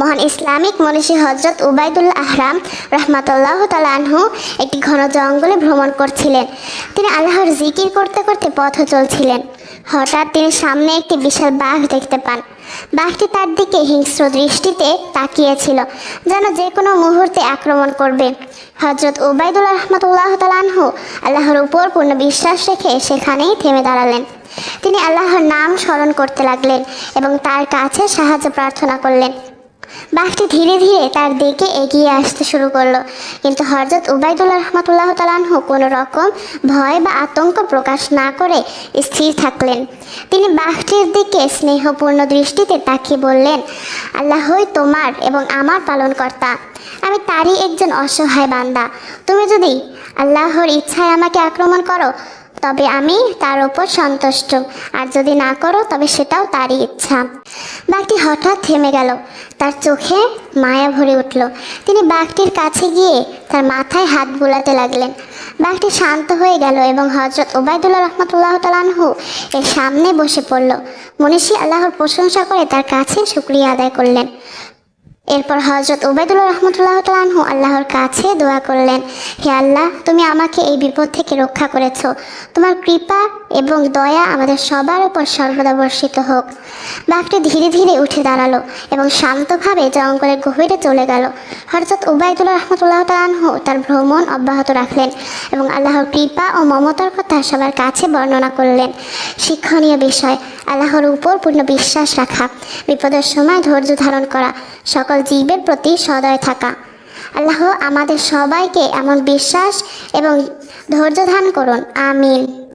মহান ইসলামিক মনীষী হজরত উবাইদুল আহরাম রহমাতুল্লাহ তালানহু একটি ঘন জঙ্গলে ভ্রমণ করছিলেন। তিনি আল্লাহর জিকির করতে করতে পথ চলছিলেন। হঠাৎ তিনি সামনে একটি বিশাল বাঘ দেখতে পান। বাঘটি তার দিকে হিংস্র দৃষ্টিতে তাকিয়েছিল, যেন যে কোনো মুহূর্তে আক্রমণ করবে। হজরত উবাইদুল রহমতুল্লাহ তালানহু আল্লাহর উপর পূর্ণ বিশ্বাস রেখে সেখানেই থেমে দাঁড়ালেন। তিনি আল্লাহর নাম স্মরণ করতে লাগলেন এবং তার কাছে সাহায্য প্রার্থনা করলেন। বাঘটি ধীরে ধীরে তার দিকে এগিয়ে আসতে শুরু করল। কিন্তু হরজত উবাইদুল্লাহ রহমতুল্লাহ তালানহু কোনো রকম ভয় বা আতঙ্ক প্রকাশ না করে স্থির থাকলেন। তিনি বাঘটির দিকে স্নেহপূর্ণ দৃষ্টিতে তাকিয়ে বললেন, আল্লাহই তোমার এবং আমার পালনকর্তা। আমি তারই একজন অসহায় বান্দা। তুমি যদি আল্লাহর ইচ্ছায় আমাকে আক্রমণ করো তবে আমি তার ওপর সন্তুষ্ট। আর যদি না করো, তবে সেটাও তারই ইচ্ছা। বাঘটি হঠাৎ থেমে গেল। তার চোখে মায়া ভরে উঠল। তিনি বাঘটির কাছে গিয়ে তার মাথায় হাত বোলাতে লাগলেন। বাঘটি শান্ত হয়ে গেল এবং হজরত ওবায়দুল্লাহ রহমতুল্লাহ তালানহু এর সামনে বসে পড়ল। মনীষী আল্লাহর প্রশংসা করে তার কাছে শুক্রিয়া আদায় করলেন। এরপর হজরত উবাইদুল্লাহ রহমতুল্লাহ তালাহু আল্লাহর কাছে দোয়া করলেন, হে আল্লাহ, তুমি আমাকে এই বিপদ থেকে রক্ষা করেছ। তোমার কৃপা এবং দয়া আমাদের সবার উপর সর্বদা বর্ষিত হোক। বাঘটি ধীরে ধীরে উঠে দাঁড়াল এবং শান্তভাবে জঙ্গলের গভীরে চলে গেল। হজরত উবাইদুল্লাহ রহমতুল্লাহ তালাহু তার ভ্রমণ অব্যাহত রাখলেন এবং আল্লাহর কৃপা ও মমতার কথা সবার কাছে বর্ণনা করলেন। শিক্ষণীয় বিষয়, আল্লাহর উপর পূর্ণ বিশ্বাস রাখা, বিপদের সময় ধৈর্য ধারণ করা, সকল জীবের প্রতি সদয় থাকা। আল্লাহ আমাদের সবাইকে এমন বিশ্বাস এবং ধৈর্য ধান করুন। আমিন।